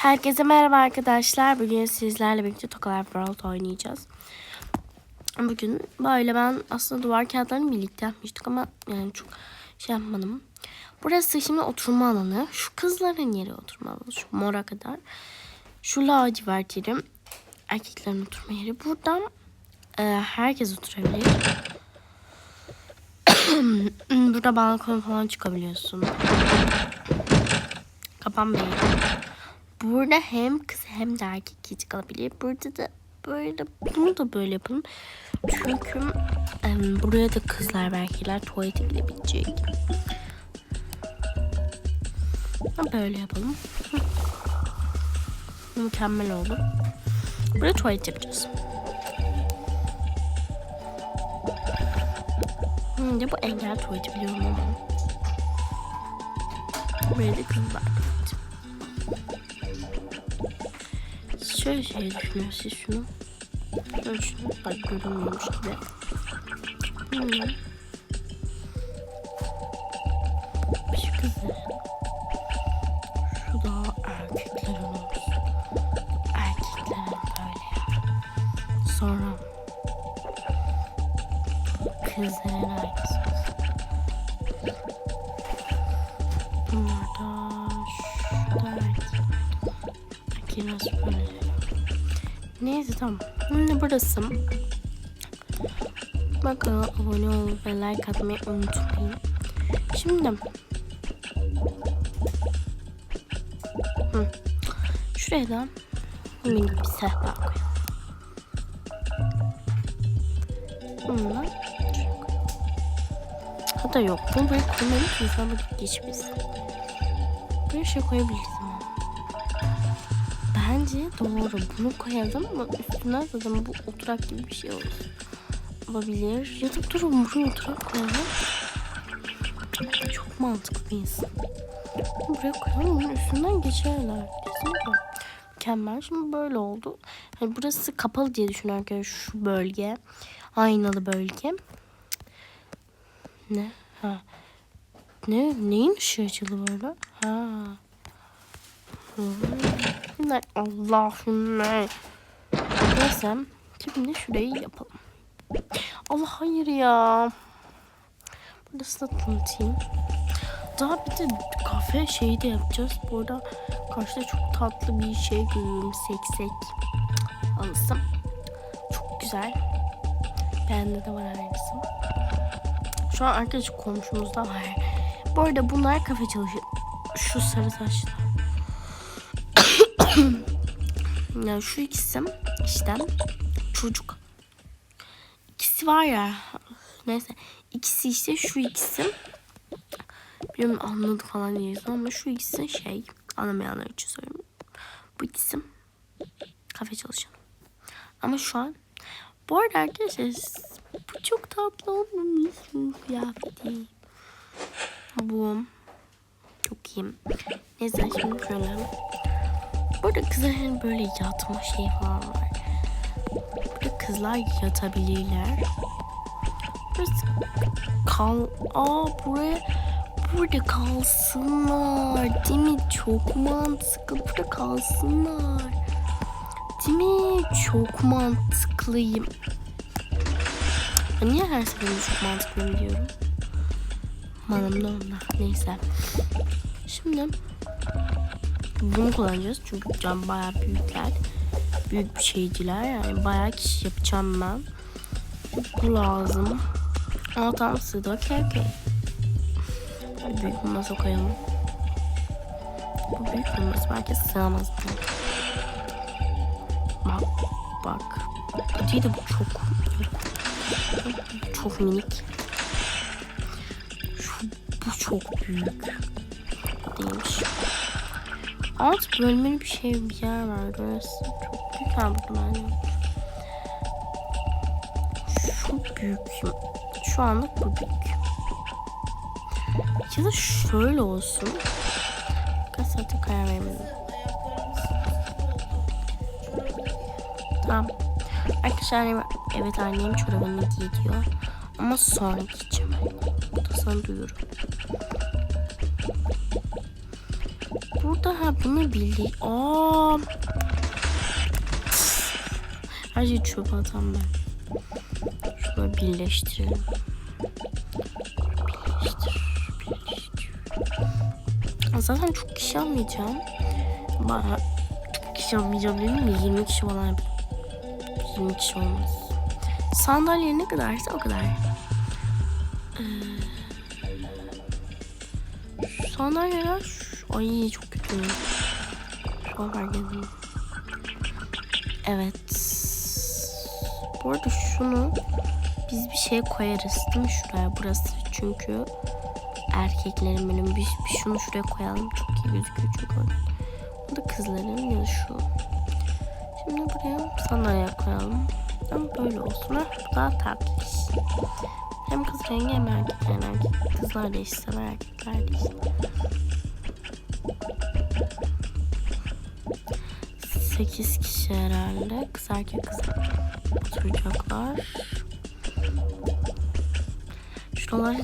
Herkese merhaba arkadaşlar. Bugün sizlerle birlikte Tokalar World oynayacağız. Bugün böyle ben aslında duvar kağıtlarını birlikte yapmıştık ama yani çok şey yapmadım. Burası şimdi oturma alanı. Şu kızların yeri oturma alanı. Şu mora kadar. Şu lacivert yeri. Erkeklerin oturma yeri. Buradan e, herkes oturabilir. Burada balkon falan çıkabiliyorsun. Kapanmayın. Burada hem kız hem de erkek kişi kalabilir. Burada da böyle bunu da böyle yapalım. Çünkü em, buraya da kızlar ve erkekler tuvalete gidebilecek. Böyle yapalım. Mükemmel oldu. Buraya tuvalet yapacağız. Şimdi bu engel tuvaleti biliyorum ama. Da kızlar Şöyle şey düşünüyor siz şunu. Şöyle şunu. Bak görünmüyormuş gibi. Hmm. Burası. Bakın abone ol ve like atmayı unutmayın. Şimdi. Hı. Şuraya da minik bir sehpa koyalım. Bunu da şuraya koyalım. Hatta yok. Bunu böyle koymalıyız. İnsan böyle geçmesin. Böyle şey koyabiliriz. Bence doğru. Bunu koyalım ama üstüne zaten bu oturak gibi bir şey olur. Olabilir. Ya da durun buraya oturak koyalım. Çok mantıklı bir insan. Buraya koyalım. Bunun üstünden geçerler. Kesinlikle. Mükemmel. Şimdi böyle oldu. Hani burası kapalı diye düşün arkadaşlar. Şu bölge. Aynalı bölge. Ne? Ha. Ne? Neyin ışığı açıldı böyle? Ha. Bunlar Allahümme. Neyse. Şimdi şurayı yapalım. Allah hayır ya. Burası da tanıtayım. Daha bir de kafe şeyi de yapacağız. Bu arada karşıda çok tatlı bir şey görüyorum. Seksek. Alısım. Çok güzel. Bende de var aynısı. Şu an arkadaş komşumuzda var. Bu arada bunlar kafe çalışıyor. Şu sarı saçlı. Ya şu ikisi işte çocuk. İkisi var ya. Neyse. ikisi işte şu ikisi. Bilmiyorum anladı falan diyeceğiz ama şu ikisi şey anlamayanlar için söylüyorum. Bu ikisi kafe çalışan. Ama şu an bu arada arkadaşlar bu çok tatlı olmamış bu kıyafeti. Bu çok iyi. Neyse şimdi şöyle. Burada kızların böyle yatma şeyi falan var. Burada kızlar yatabilirler. Burası kal... Aa buraya... Burada kalsınlar. Değil mi? Çok mantıklı. Burada kalsınlar. Değil mi? Çok mantıklıyım. Niye her seferinde çok mantıklıyım diyorum? Manım da onlar. Neyse. Şimdi bunu kullanacağız. Çünkü cam bayağı büyükler. Büyük bir şeyciler. Yani bayağı kişi yapacağım ben. Bu lazım. Aa tamam sığdı. Okey okey. Büyük bir masa koyalım. Bu büyük bir masa. Belki sığamaz. Bak. Bak. Değil de bu çok. Çok minik. Şu, bu çok büyük. Değilmiş. Alt bölmeli bir şey bir yer var. Orası çok büyük. Burada ben. Şu büyük. Şu anlık bu büyük. Ya da şöyle olsun. Kaç saate karar vermedim. Tamam. Arkadaşlar evet annem çorabını giyiyor. Ama sonra giyeceğim. Bu da sana duyuyorum. Ha bunu bildik. Aa. Her şeyi çöpe atan ben. Şunları birleştirelim. Birleştir. Birleştir. Zaten çok kişi almayacağım. Bana çok kişi almayacağım dedim mi? 20 kişi falan yapayım. 20 kişi olmaz. Sandalye ne kadarsa o kadar. Ee, sandalyeler ay çok Hı. Şu fark ediyorum. Evet. Bu arada şunu biz bir şey koyarız değil mi şuraya? Burası çünkü erkeklerin benim. Biz, biz şunu şuraya koyalım. Çok iyi gözüküyor çünkü. Bu da kızların ya şu. Şimdi buraya sandalye koyalım. Ama böyle olsun. Ha? Bu daha tatlı. Hem kız rengi hem erkek rengi. Kızlar değişse erkekler değişse. 8 kişi herhalde. Kız erkek kız oturacaklar. Şuralar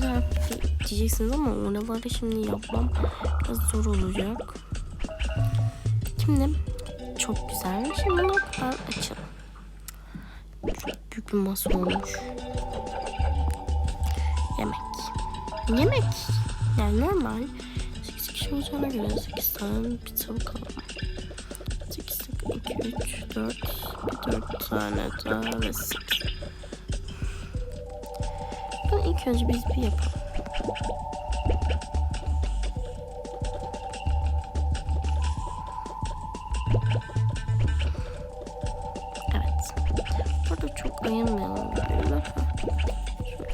diyeceksiniz ama oraları şimdi yapmam biraz zor olacak. Şimdi çok güzel. Şimdi şey bunu kadar açalım. Çok büyük bir masa olmuş. Yemek. Yemek. Yani normal. 8 kişi olacağına göre 8 tane bir tavuk alalım. 8, 2, 3, 4, bir 4 tane daha ve 8. Bunu ilk önce biz bir yapalım. Evet. Burada çok ayırmayalım. Allah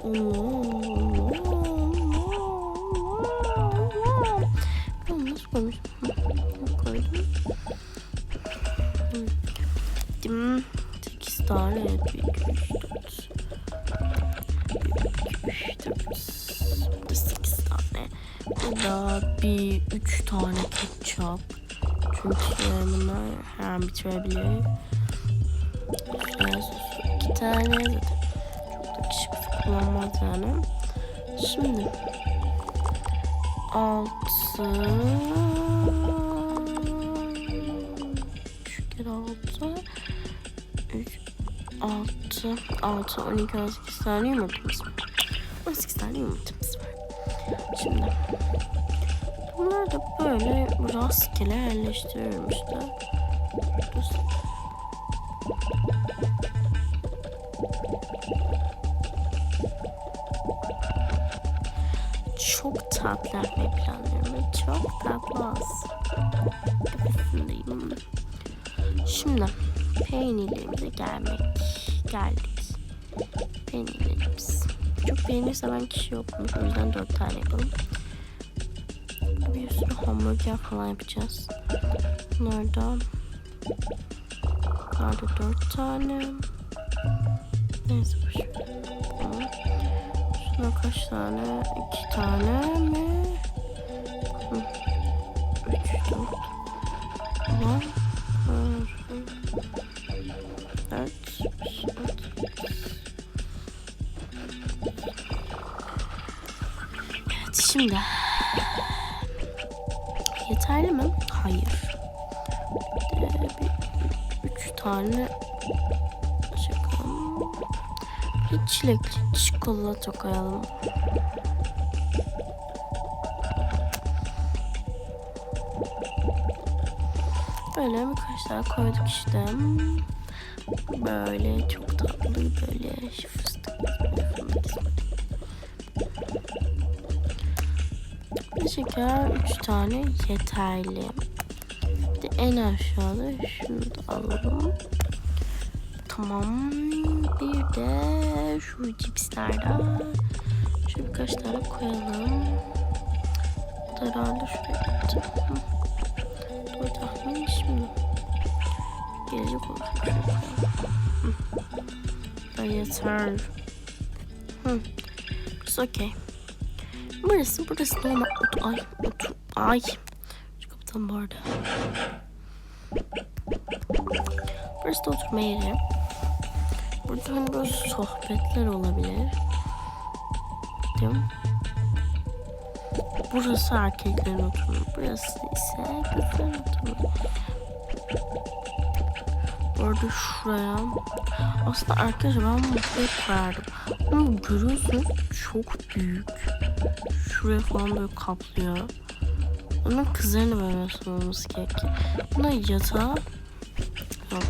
Allah Allah Allah. Ben nasıl koymuşum? 3 tane ketçap. Çünkü bunlar her an bitirebilir. Şuraya sos iki tane zaten. Çok da kişi kullanmaz yani. Şimdi altı üç kere altı üç altı altı on iki on sekiz tane yumurtamız var. On sekiz tane yumurtamız var. Şimdi bunları da böyle rastgele yerleştiriyorum işte. Çok tatlı yapmayı planlıyorum. Çok tatlı. Kafasındayım. Şimdi peynirlerimize gelmek geldik. Peynirlerimiz. Çok beğenirse ben kişi yokmuş. O yüzden dört tane yapalım. Bir sürü hamburger falan yapacağız. Bunlardan Bunlarda dört tane. Neyse. Tamam. Şuna kaç tane? İki tane mi? Üç, dört. Var. Dört. Evet şimdi. Yeterli mi? Hayır. De bir, üç tane. Bir çilekli çikolata koyalım. Böyle birkaç tane koyduk işte. Böyle çok tatlı böyle fıstık şeker üç tane yeterli. Bir de en aşağıda şunu da alalım. Tamam. Bir de şu cipslerden şöyle birkaç tane koyalım. Bu da herhalde şuraya atacağım. Doğru tahmin şimdi. Gelecek. Hı. Da yeter. Hı. Burası okey. Burası, burası normal. Otu, ay, otu, ay. Şu kapıdan bu arada. Burası da oturma yeri. Burada hani böyle sohbetler olabilir. Değil mi? Burası erkeklerin oturumu. Burası ise kızların oturumu. Bu arada şuraya aslında arkadaşlar ben bunu buraya koyardım. Ama görüyorsunuz çok büyük. Şuraya falan böyle kaplıyor. Onun kızlarını böyle olması gerekiyor. Buna yatağı yok.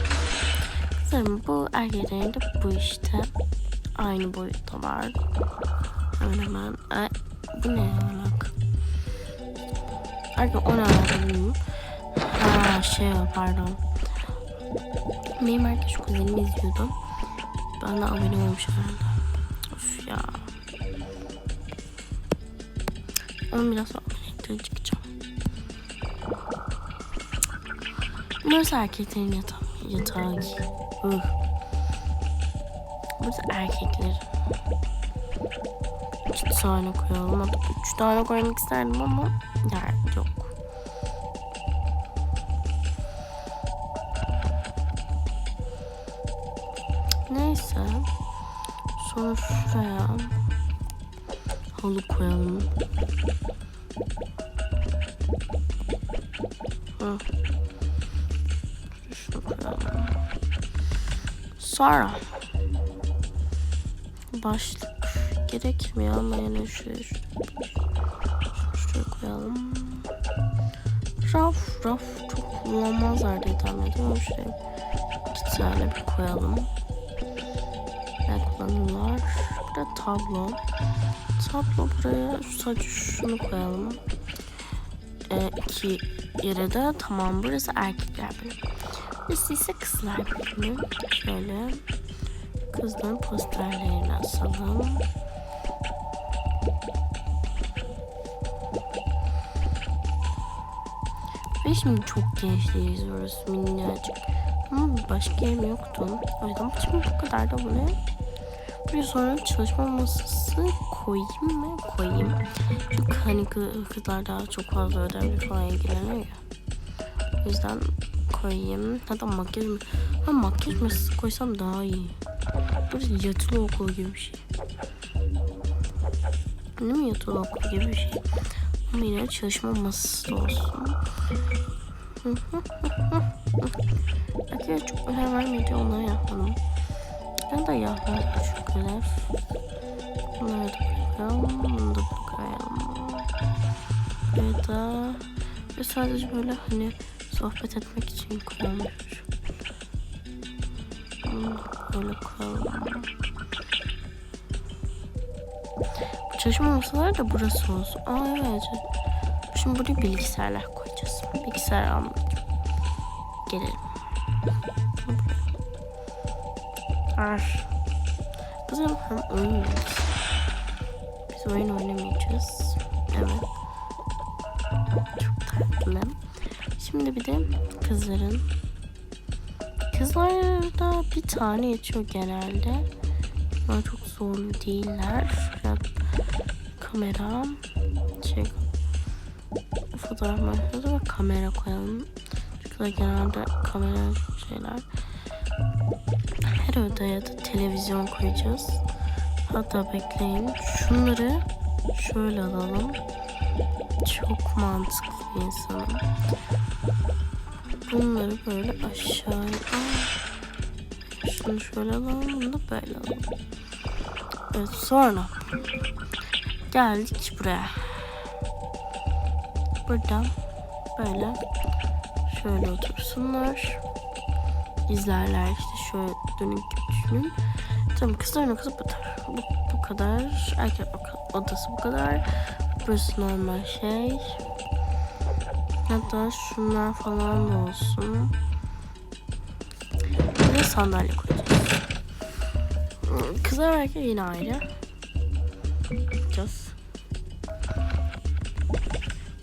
Kızlarım bu erkeklerin de bu işte. Aynı boyuttalar. Hemen hemen. Ay, bu ne alaka? Erkek o ne alaka bilmiyorum. Ha şey pardon. Benim arkadaş kuzenimi izliyordum. Ben de abone olmuş herhalde. Ama biraz sonra abonelikten çıkacağım. Burası erkeklerin yatağı. Yatağı. Ugh. Burası erkeklerin. Üç tane koyalım. Üç tane koymak isterdim ama yer yok. Koyalım. Sonra başlık gerekmiyor ama şuraya, şuraya, şuraya koyalım. Raf, raf çok kullanmazlar diye tahmin ediyorum. Şuraya iki tane bir koyalım. Ne kullanırlar? Burada tablo. Tablo buraya sadece şunu koyalım. Ee, iki yere de tamam burası erkekler bölümü. Burası ise kızlar bölümü. Şöyle kızların posterlerini asalım. Ve şimdi çok gençliyiz orası minnacık. Ama başka yerim yoktu. O yüzden şimdi bu kadar da? Buraya sonra çalışma masası koyayım mı? Koyayım. Çünkü hani kı- kızlar daha çok fazla ödevle falan ilgileniyor ya. O yüzden koyayım. Hatta makyaj mı? Ha makyaj masası koysam daha iyi. Burası yatılı okul gibi bir şey. Değil mi yatılı okul gibi bir şey? Ama yine çalışma masası da olsun. Arkadaşlar çok önem vermedi onları yapmadım. Ben de yapmadım görev. Bunları da koyalım. Bunu da koyalım. Ve sadece böyle hani sohbet etmek için da böyle koyalım. Bu çalışma masaları da burası olsun. Aa evet. Şimdi buraya bilgisayarlar koyacağız. Bilgisayar almak. Gelelim. Ar. Kızım hem oyun oynayacağız. Biz oyun oynamayacağız. Evet. Çok tatlı. Şimdi bir de kızların. Kızlarda bir tane yetiyor genelde. Ama çok zorlu değiller. Şuraya kamera şey fotoğraf makinesi ve kamera koyalım. Çünkü genelde kamera şeyler. Her odaya da televizyon koyacağız. Hatta bekleyin. Şunları şöyle alalım. Çok mantıklı bir insanım. Bunları böyle aşağıya... Aa, şunu şöyle alalım, bunu da böyle alalım. Evet, sonra geldik buraya. Buradan böyle şöyle otursunlar. İzlerler işte şöyle dönük gibi düşünün. Tamam kızların odası bu. Bu, bu kadar. Erkek odası bu kadar. Burası normal şey. Hatta şunlar falan da olsun. Bir de sandalye koyacağız. Kızlar erkek yine ayrı. Yapacağız.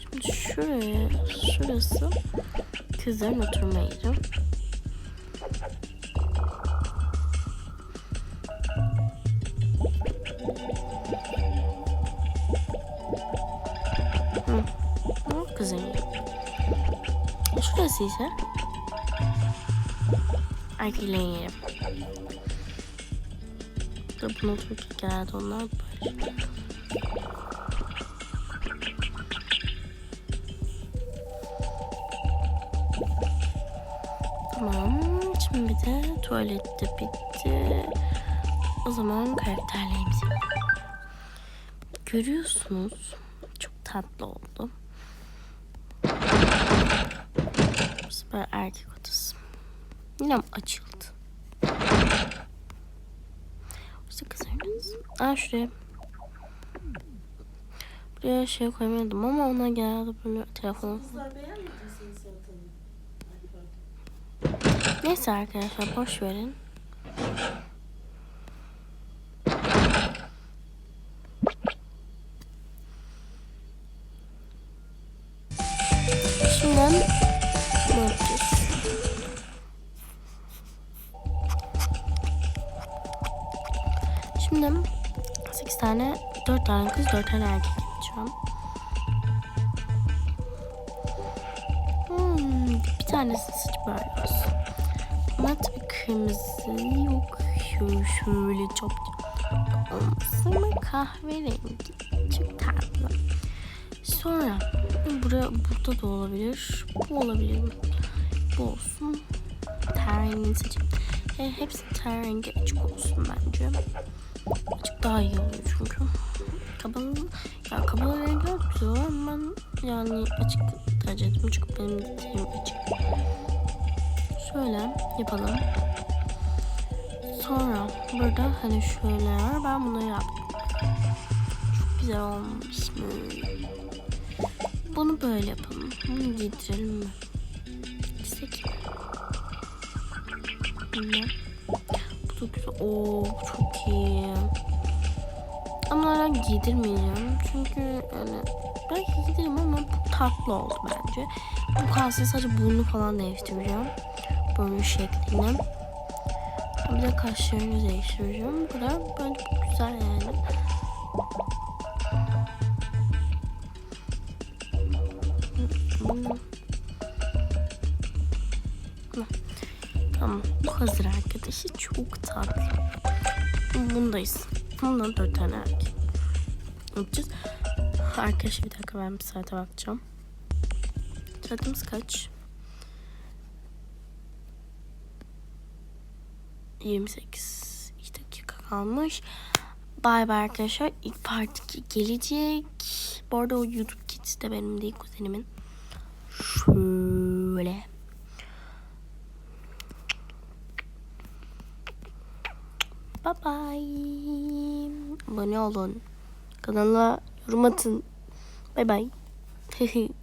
Şimdi şuraya, şurası kızların oturma yeri. Burası ise erkekleyelim. Da bunu çok geldi onlar böyle. Tamam. Şimdi bir de tuvalette bitti. O zaman karakterlerimizi. Görüyorsunuz çok tatlı oldu. Bu sefer erkek odası. Yine mi açıldı? İşte kızarız. Aa şuraya. Buraya şey koymadım ama ona geldi böyle telefon. Neyse arkadaşlar boş verin. Şimdi ne yapacağız? Şimdi 8 tane 4 tane kız 4 tane erkek yapacağım. Hmm, bir tanesinin saçı böyle olsun. Ama kırmızı yok. Şöyle, çok olmasın ama kahverengi. Çok tatlı. Sonra buraya, burada da olabilir. Bu olabilir mi? Bu olsun. Ten seçip e, hepsi ten açık olsun bence. Açık daha iyi oluyor çünkü. Kabalı, ya kabalı renkler güzel ama ben yani açık tercih ettim çünkü benim dediğim açık. Şöyle yapalım. Sonra burada hani şöyle var. Ben bunu yaptım. Çok güzel olmuş mu? Bunu böyle yapalım. Bunu giydirelim mi? Bilmem. Bu da güzel. Oo çok iyi. Ama hala giydirmeyeceğim. Çünkü yani belki giydiririm ama bu tatlı oldu bence. Bu kalsın sadece burnu falan değiştireceğim. Burnu şeklini. Bir de kaşlarını değiştireceğim. Bu kadar. Bence bu güzel yani. Bundayız. Bundan dört tane erkek. Yapacağız. Arkadaşlar bir dakika ben bir saate bakacağım. Saatimiz kaç? 28 2 dakika kalmış. Bay bay arkadaşlar. İlk part 2 gelecek. Bu arada o YouTube Kids de benim değil kuzenimin. Şöyle. Bye bye. Abone olun. Kanala yorum atın. Bye bye.